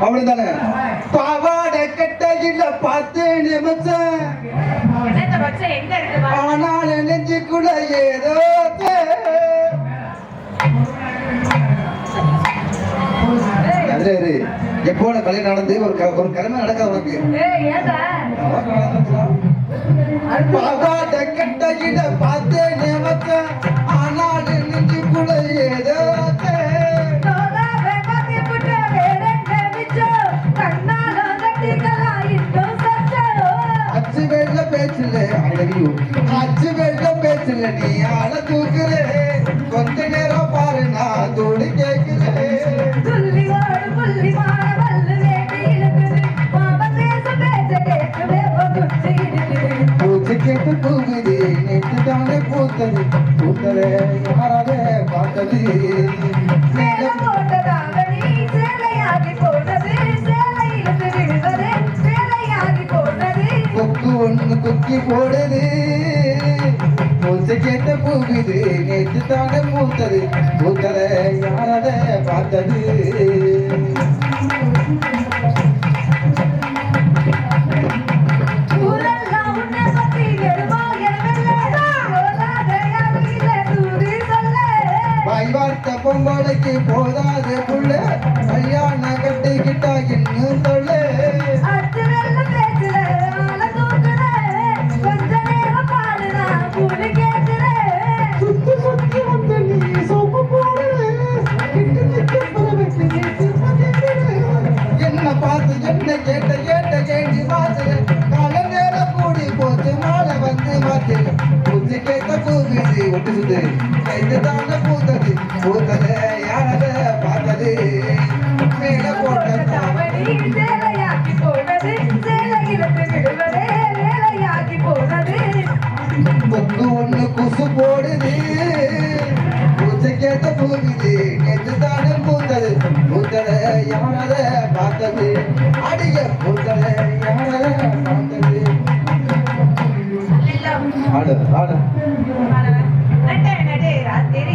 அவ்வளவுதானே பாவாடை கட்டையில பார்த்து நிமிஷம். ஆனால் நெஞ்சுக்குள்ள ஏதோ தே- அதுல இரு. எப்போ உனக்கு கல்யாணம் நடந்து ஒரு ஒரு கடமை நடக்காது உனக்கு? பாவாடை கட்டையில பார்த்து நிமிஷம் ஆனால் நெஞ்சுக்குள்ள ஏதோ வெள்ள பேச்சுல I love you. அச்சு வெள்ள பேச்சுல நீ ஆள தூக்குற கொஞ்ச நேரம் பாரு நான் தோடு கேட்கிறேன் துள்ளி ஓடு புள்ளி மாற வல்லு வேண்டி இழுக்குது. மாமன் பேச பேச்ச கேட்டு வேப்பம் குச்சி இழுக்குது. பூச்சி கேட்டு பூகுது நேற்று தானே பூத்தது பூத்ததே யாராவது பார்த்தது ஒண்ணு கொக்கி போடுது. பூச்சி கேட்டு பூகுது. நேற்று தானே பூத்தது பூத்ததே யாராவது பார்த்தது? ஊரெல்லாம் உன்னை பத்தி வெறுமா எனவில்லை. போதாத யாரும் இல்லை தூது சொல்ல. வாய் வார்த்த பொம்பளைக்கு போதாது புள்ள. கல்யாண கட்டிக்கிட்டா இன்னும் தொல்ல பூசுது கைது தாங்க பூத்தது. பூத்தத யாரத பார்த்தது? மேல கொக்கு ஒண்ணு குசு போடுது. பூச்சைக்கேத்த பூகுது நெஞ்சு தானே பூத்தது. பூத்தத யாரத பார்த்தது? அடிய பூத்தத யாரத பார்த்தது? ஆடு. ஆடு. இரட்டை நடு ராத்திரி